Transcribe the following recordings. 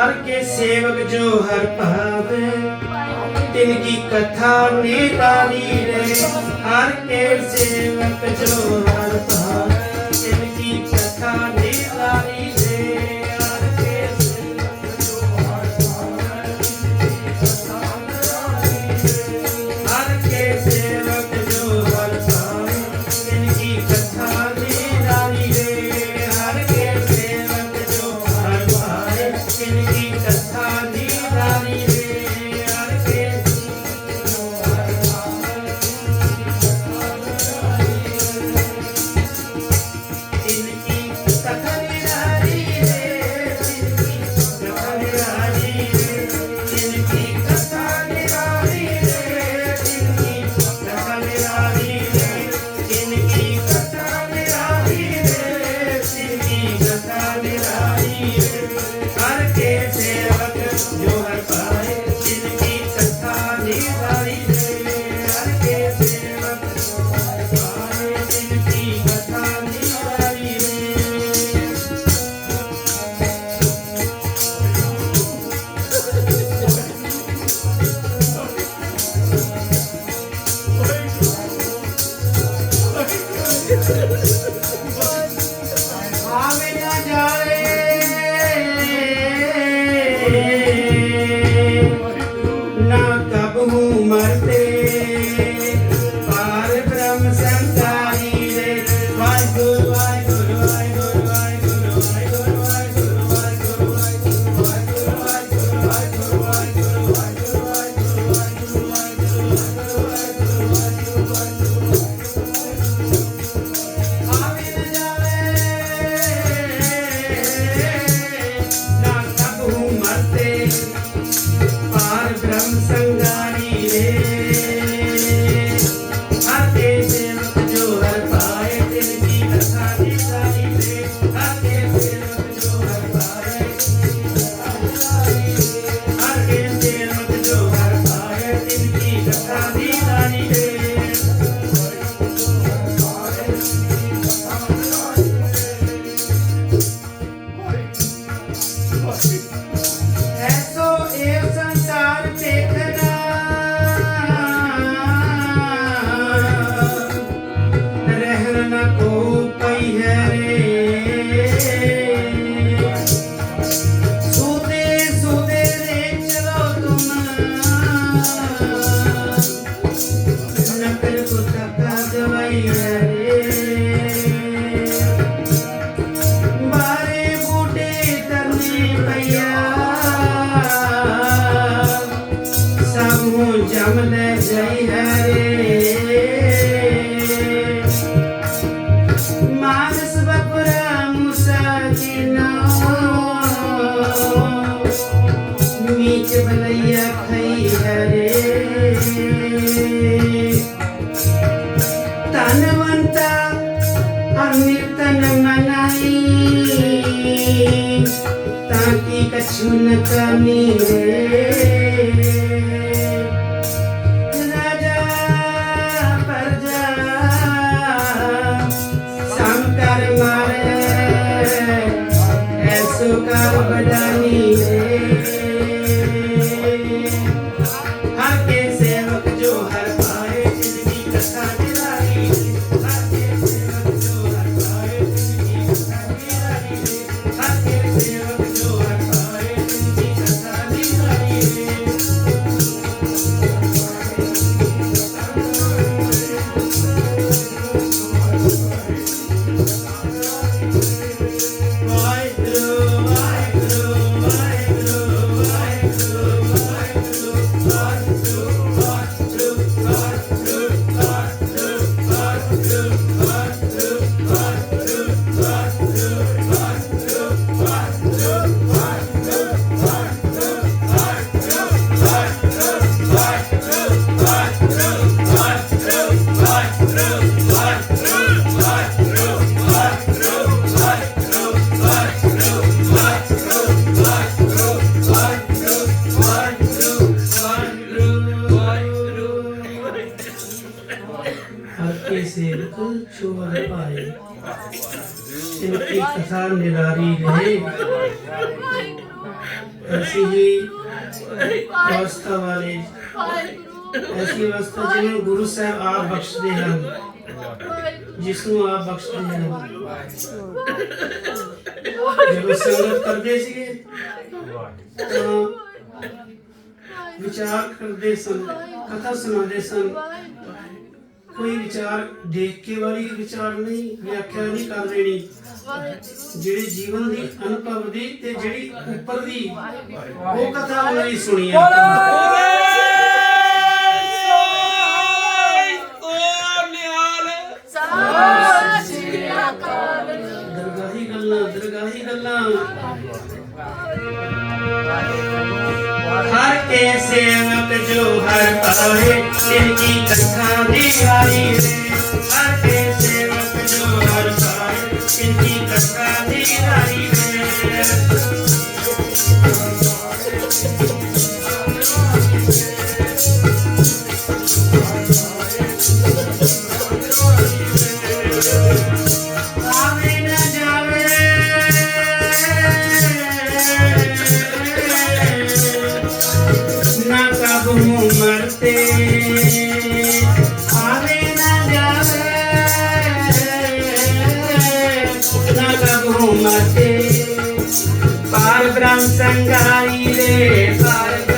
ਹਰ ਕੇ ਸੇਵਕ ਜੋ ਹਰ ਭਾਵੇ। ਤਿਨ ਕੀ ਕਥਾ ਨਿਰਾਲੀ ਰੇ ਹਰ ਕੇ ਸੇਵਕ ਜੋ ਹਰ ਭਾਵੇ। Ram Santa. Argentina. आपके सेवक शोभा पाए। इनकी कथा निरारी रहे। ऐसी ही व्यवस्था वाले ऐसी व्यवस्था जिन्हें गुरु साहब आप बख्शते हैं। जिसनु आप बख्शते हैं। जब संगत करते थे तो विचार करते सन कथा सुनाते सन। ਕੋਈ ਵਿਚਾਰ ਦੇਖ ਕੇ ਵਾਲੀ ਵਿਚਾਰ ਨਹੀਂ, ਵਿਆਖਿਆ ਨਹੀਂ ਕਰ ਲੈਣੀ। ਜਿਹੜੇ ਜੀਵਨ ਦੀ ਅਨੁਭਵ ਦੀ ਤੇ ਜਿਹੜੀ ਉੱਪਰ ਦੀ, ਉਹ ਕਥਾ ਉਹਨਾਂ ਸੁਣੀ ਆ। ਜੋ ਹਰ ਪਾਏ ਇਨਕੀ ਕਥਾ ਦੀ ਆਈ ਰੇ ਹਰ ਕੇ ਸੇਵਕ ਜੋ ਹਰ ਪਾਏ ਇਨਕੀ ਕਥਾ ਦੀ ਆਈ ਰੇ सार ब्रह्म संगाई रे सार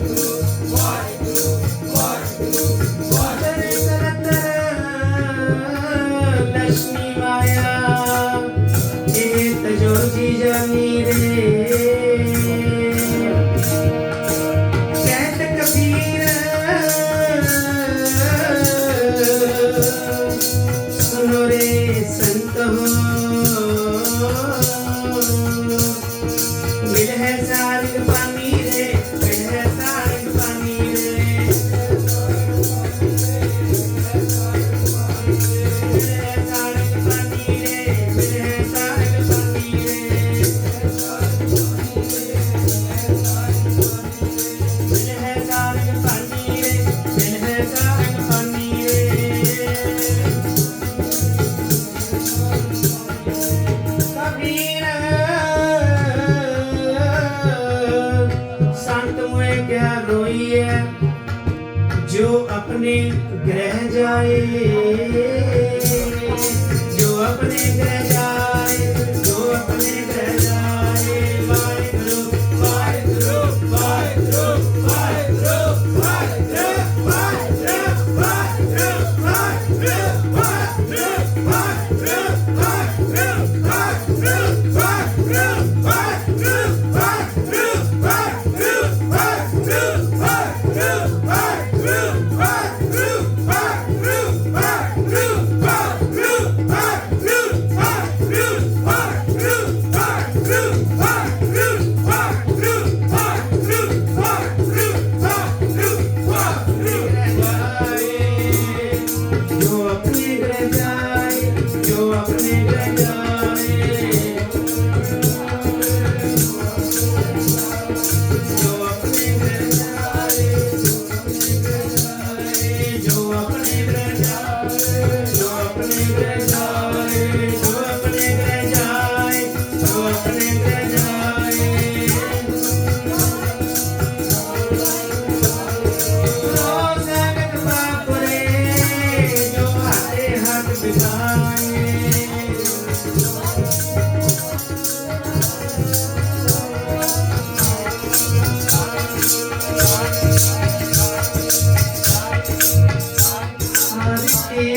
good. ਕਿਆ ਜੋ ਆਪਣੇ ਗ੍ਰਹਿ ਜਾਏ। ਜੋ ਆਪਣੇ ਗ੍ਰਹਿ ਜਾਏ ਜੋ ਆਪਣੇ ਗ੍ਰਹਿ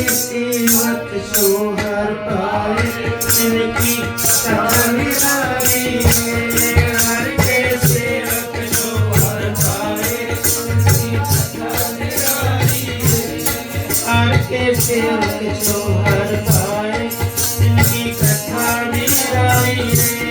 किसी मत सोहर पाए हर के सेवक पाए जिनकी तारीदारी है।